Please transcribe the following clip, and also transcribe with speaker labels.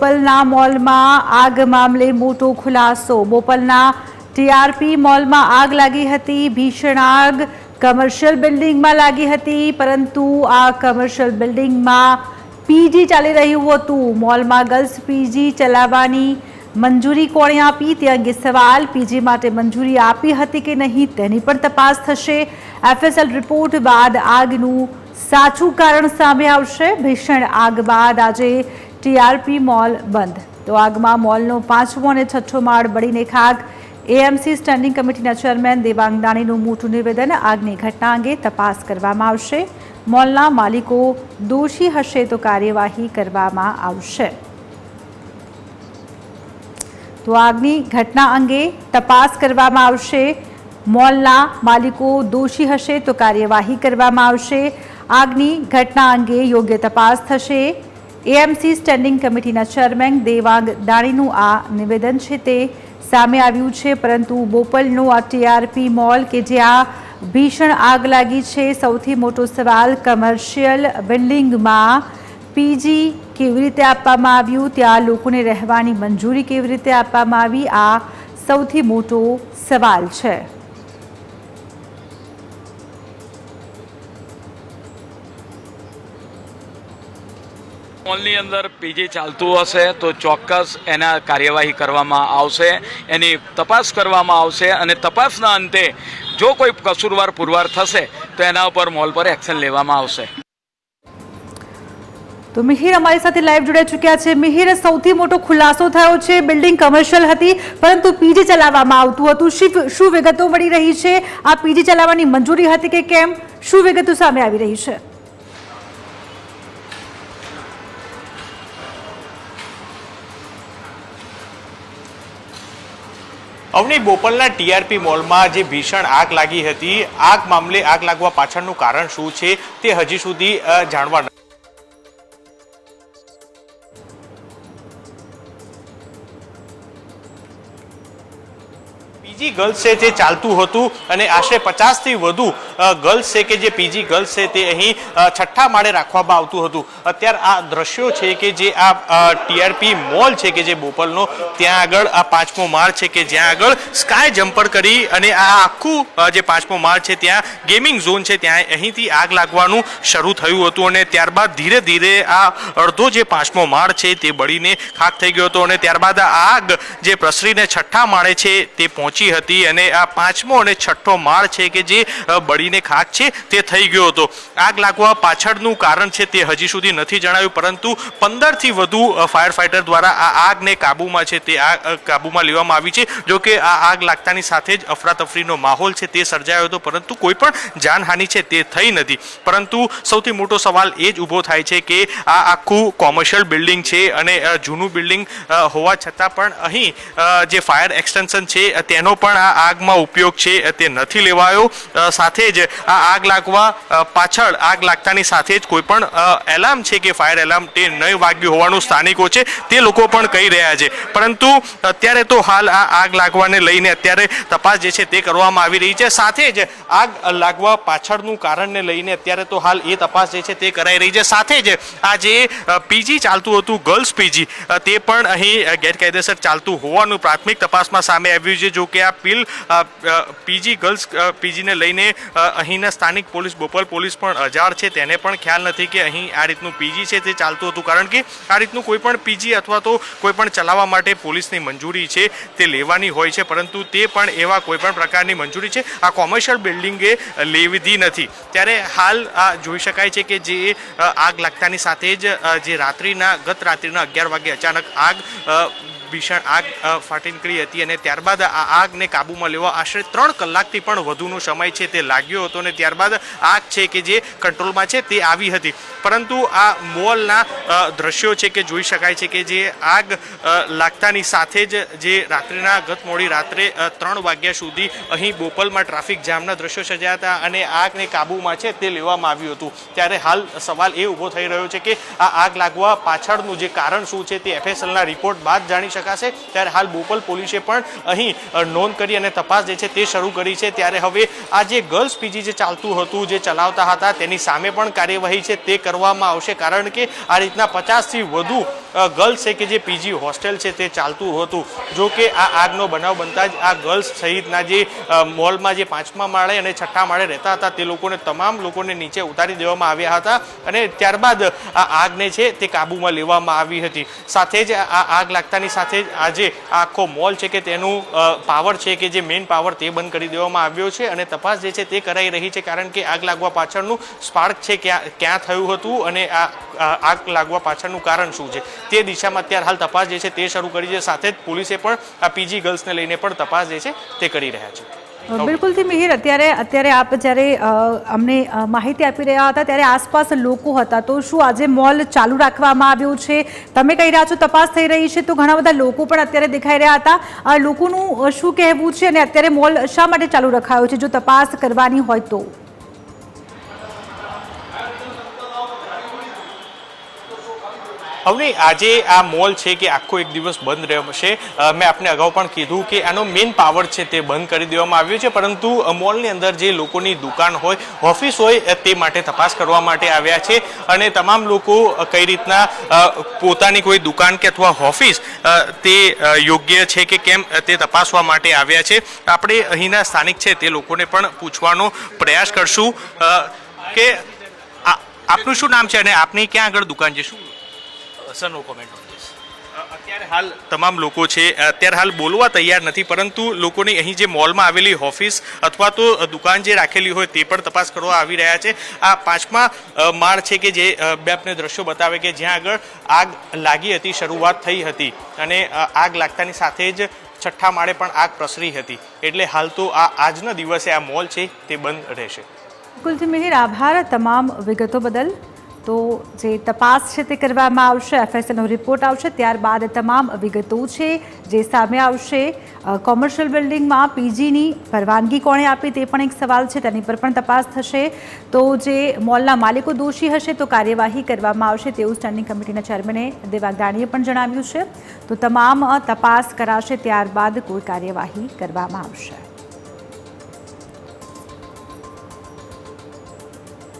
Speaker 1: બોપલના મોલમાં આગ મામલે મોટો ખુલાસો. બોપલના ટીઆરપી મોલમાં આગ લાગી હતી, ભીષણ આગ કમર્શિયલ બિલ્ડિંગમાં લાગી હતી, પરંતુ આ કમર્શિયલ બિલ્ડિંગમાં પીજી ચાલી રહ્યું હતું. મોલમાં ગર્લ્સ પીજી ચલાવવાની મંજૂરી કોણે આપી? તે અંગે સવાલ. પીજી માટે મંજૂરી આપી હતી કે નહીં, તેની પણ તપાસ થશે. એફએસએલ રિપોર્ટ બાદ આગનું સાચું કારણ સામે આવશે. ભીષણ આગ બાદ આજે ટીઆરપી મોલ બંધ. તો આગમાં મોલનો પાંચમો અને છઠ્ઠો માળ બળીને ખાક એએમસી સ્ટેન્ડિંગ કમિટીના ચેરમેન દેવાંગ દાણીનું મોટું નિવેદન આગની ઘટના અંગે તપાસ કરવામાં આવશે. મોલના માલિકો દોષી હશે તો કાર્યવાહી કરવામાં આવશે. તો આગની ઘટના અંગે તપાસ કરવામાં આવશે. મોલના માલિકો દોષી હશે તો કાર્યવાહી કરવામાં આવશે. આગની ઘટના અંગે યોગ્ય તપાસ થશે. એએમસી સ્ટેન્ડિંગ કમિટીના ચેરમેન દેવાંગ દાણીનું આ નિવેદન છે તે સામે આવ્યું છે, પરંતુ બોપલનું આ ટીઆરપી મોલ કે જ્યાં ભીષણ આગ લાગી છે, સૌથી મોટો સવાલ કમર્શિયલ બિલ્ડિંગમાં પીજી કેવી રીતે આપવામાં આવ્યું, ત્યાં લોકોને રહેવાની મંજૂરી કેવી રીતે આપવામાં આવી, આ સૌથી મોટો સવાલ છે.
Speaker 2: મોલની અંદર પીજી ચાલતું હશે તો ચોક્કસ એના કાર્યવાહી કરવામાં આવશે, એની તપાસ કરવામાં આવશે અને તપાસના અંતે જો કોઈ કસૂરવાર પુરવાર થશે, તો એના ઉપર મોલ પર એક્શન લેવામાં આવશે.
Speaker 1: તો મિહિર અમારી સાથે લાઈવ જોડાઈ ચૂક્યા છે. મિહિર, સૌથી મોટો ખુલાસો થયો છે. બિલ્ડિંગ કમર્શિયલ હતી, પરંતુ પીજી ચલાવવામાં આવતું હતું. શું વિગતો મળી રહી છે? આ પીજી ચલાવવાની મંજૂરી હતી કે કેમ? શું વિગતો સામે આવી રહી છે?
Speaker 3: અવની બોપલના ટીઆરપી મોલમાં જે ભીષણ આગ લાગી હતી, આગ મામલે આગ લાગવા પાછળનું કારણ શું છે તે હજી સુધી જાણવા બીજી ગર્લ્સ છે તે ચાલતું હતું અને આશરે પચાસથી વધુ ગર્લ્સ છે કે જે પીજી ગર્લ્સ છે તે અહીં છઠ્ઠા માળે રાખવામાં આવતું હતું. અત્યારે આ દ્રશ્યો છે કે જે આ ટીઆરપી મોલ છે કે જે બોપલનો ત્યાં આગળ આ પાંચમો માળ છે કે જ્યાં આગળ સ્કાય જમ્પર કરી અને આ આખું જે પાંચમો માળ છે ત્યાં ગેમિંગ ઝોન છે ત્યાં અહીંથી આગ લાગવાનું શરૂ થયું હતું અને ત્યારબાદ ધીરે ધીરે આ અડધો જે પાંચમો માળ છે તે બળીને ખાક થઈ ગયો હતો અને ત્યારબાદ આ આગ જે પ્રસરીને છઠ્ઠા માળે છે તે પહોંચી હતી અને આ પાંચમો અને છઠ્ઠો માળ છે કે જે અ, બળીને ખાક છે, તે થઈ ગયો હતો. આગ લાગવા પાછળનું કારણ છે તે હજી સુધી નથી જણાવ્યું પરંતુ પંદરથી વધુ ફાયર ફાઇટર દ્વારા આ આગને કાબૂમાં છે તે આ કાબૂમાં લેવામાં આવી છે. જો કે આ આગ લાગતાની સાથે જ અફરાતફરીનો માહોલ છે તે સર્જાયો હતો, પરંતુ કોઈ પણ જાનહાનિ છે તે થઈ નથી. પરંતુ સૌથી મોટો સવાલ એ જ ઊભો થાય છે કે આ આખું કોમર્શિયલ બિલ્ડિંગ છે અને જૂનું બિલ્ડિંગ હોવા છતાં પણ અહીં જે ફાયર એક્સટેન્શન છે, તેનો પણ આ આગમાં ઉપયોગ છે, તે નથી લેવાયો. સાથે જ આ આગ લાગવા પાછળ આગ લાગતાની સાથે જ કોઈ પણ એલાર્મ છે કે ફાયર એલાર્મ તે નહીં વાગ્યું હોવાનું સ્થાનિકો છે. તે લોકો પણ કહી રહ્યા છે. પરંતુ અત્યારે તો હાલ આ આગ લાગવાને લઈને અત્યારે તપાસ જે છે તે કરવામાં આવી રહી છે. સાથે જ આગ લાગવા પાછળનું કારણને લઈને અત્યારે તો હાલ એ તપાસ જે છે તે કરાઈ રહી છે. સાથે જ આ જે પીજી ચાલતું હતું, ગર્લ્સ પીજી તે પણ અહીં ગેરકાયદેસર ચાલતું હોવાનું પ્રાથમિક તપાસમાં સામે આવ્યું છે. જો કે આ પીલ પીજી ગર્લ્સ પીજીને લઈને અહીંના સ્થાનિક પોલીસ, બોપલ પોલીસ પણ અજાણ છે. તેને પણ ખ્યાલ નથી કે અહીં આ રીતનું પીજી છે તે ચાલતું હતું. કારણ કે આ રીતનું કોઈ પણ પીજી અથવા તો કોઈ પણ ચલાવવા માટે પોલીસની મંજૂરી છે તે લેવાની હોય છે. પરંતુ તે પણ એવા કોઈ પણ પ્રકારની મંજૂરી છે. આ કોમર્શિયલ બિલ્ડિંગે લેવીધી નથી. ત્યારે હાલ આ જોઈ શકાય છે કે જે આગ લાગતાની સાથે જ જે રાત્રિના, ગત રાત્રિના અગિયાર વાગે અચાનક આગ ભીષણ આગ ફાટી નીકળી હતી અને ત્યારબાદ આ આગને કાબૂમાં લેવા આશરે ત્રણ કલાકથી પણ વધુનો સમય છે તે લાગ્યો હતો અને ત્યારબાદ આગ છે કે જે કંટ્રોલમાં છે તે આવી હતી. પરંતુ આ મોલના દ્રશ્યો છે કે જોઈ શકાય છે કે જે આગ લાગતાની સાથે જ જે રાત્રિના ગત મોડી રાત્રે ત્રણ વાગ્યા સુધી અહીં બોપલમાં ટ્રાફિક જામના દ્રશ્યો સર્જાયા હતા અને આગને કાબૂમાં છે તે લેવામાં આવ્યું હતું. ત્યારે હાલ સવાલ એ ઊભો થઈ રહ્યો છે કે આ આગ લાગવા પાછળનું જે કારણ શું છે તે એફએસએલના રિપોર્ટ બાદ જાણી શકાશે. ત્યારે હાલ બોપલ પોલીસે પણ અહીં નોંધ કરી અને તપાસ જે છે તે શરૂ કરી છે. ત્યારે હવે આ જે ગર્લ્સ પીજી જે ચાલતું હતું, જે ચલાવતા હતા, તેની સામે પણ કાર્યવાહી છે તે કરવામાં આવશે. કારણ કે આ રીતના પચાસથી વધુ ગર્લ્સ છે કે જે પીજી હોસ્ટેલ છે તે ચાલતું હતું. જો કે આ આગનો બનાવ બનતા જ આ ગર્લ્સ સહિતના જે મોલમાં જે પાંચમા માળે અને છઠ્ઠા માળે રહેતા હતા, તે લોકોને તમામ લોકોને નીચે ઉતારી દેવામાં આવ્યા હતા અને ત્યારબાદ આ આગને છે તે કાબૂમાં લેવામાં આવી હતી. સાથે જ આ આગ લાગતાની સાથે જ આજે આખો મોલ છે કે તેનું પાવર છે કે જે મેઇન પાવર તે બંધ કરી દેવામાં આવ્યો છે અને તપાસ જે છે તે કરાઈ રહી છે કારણ કે આગ લાગવા પાછળનું સ્પાર્ક છે ક્યાં ક્યાં થયું હતું અને આ આગ લાગવા પાછળનું કારણ શું છે. તે દિશામાં અત્યારે હાલ તપાસ જે છે તે શરૂ કરી છે. સાથે જ પોલીસે પણ આ પીજી ગર્લ્સને લઈને પણ તપાસ જે છે તે કરી રહ્યા છે.
Speaker 1: બિલકુલથી મિહિર અત્યારે અત્યારે આપ જ્યારે અમને માહિતી આપી રહ્યા હતા ત્યારે આસપાસ લોકો હતા. તો શું આજે મોલ ચાલુ રાખવામાં આવ્યું છે? તમે કહી રહ્યા છો તપાસ થઈ રહી છે તો ઘણા બધા લોકો પણ અત્યારે દેખાઈ રહ્યા હતા. આ લોકોનું શું કહેવું છે? અને અત્યારે મોલ શા માટે ચાલુ રખાયો છે? જો તપાસ કરવાની હોય તો.
Speaker 3: હવે આજે આ મોલ છે કે આખો એક દિવસ બંધ રહ્યો છે મેં આપને અગાઉ પણ કીધું કે આનો મેઇન પાવર છે તે બંધ કરી દેવામાં આવ્યો છે, પરંતુ મોલની અંદર જે લોકોની દુકાન હોય ઓફિસ હોય તે માટે તપાસ કરવા માટે આવ્યા છે. અને તમામ લોકો કઈ રીતના પોતાની કોઈ દુકાન કે અથવા ઓફિસ તે યોગ્ય છે કે કેમ તે તપાસવા માટે આવ્યા છે. આપણે અહીંના સ્થાનિક છે તે લોકોને પણ પૂછવાનો પ્રયાસ કરશું. કે આપનું શું નામ છે અને આપની ક્યાં આગળ દુકાન છે? શું?
Speaker 4: Sir no comment on this
Speaker 3: અત્યારે હાલ તમામ લોકો છે અત્યારે હાલ બોલવા તૈયાર નથી પરંતુ લોકોની અહીં જે મોલમાં આવેલી ઓફિસ અથવા તો દુકાન જે રાખેલી હોય તે પણ તપાસ કરવા આવી રહ્યા છે. આ પાંચમા માળ છે કે જે બે આપને દ્રશ્યો બતાવે કે જ્યાં આગળ આગ લાગી હતી શરૂઆત થઈ હતી અને આગ લાગતાની સાથે જ છઠ્ઠા માળે પણ આગ પ્રસરી હતી. એટલે હાલ તો આ આજના દિવસે આ મોલ છે તે બંધ રહેશે.
Speaker 1: કુલથી મિહિર આભાર તમામ વિગતો બદલ. તો જે તપાસ છે તે કરવામાં આવશે, એફએસએલનો રિપોર્ટ આવશે, ત્યારબાદ તમામ વિગતો છે જે સામે આવશે. કોમર્શિયલ બિલ્ડિંગમાં પીજીની પરવાનગી કોણે આપી તે પણ એક સવાલ છે, તેની પર પણ તપાસ થશે. તો જે મોલના માલિકો દોષી હશે તો કાર્યવાહી કરવામાં આવશે તેવું સ્ટેન્ડિંગ કમિટીના ચેરમેને દેવાગદાણીએ પણ જણાવ્યું છે. તો તમામ તપાસ કરાશે, ત્યારબાદ કોઈ કાર્યવાહી કરવામાં આવશે.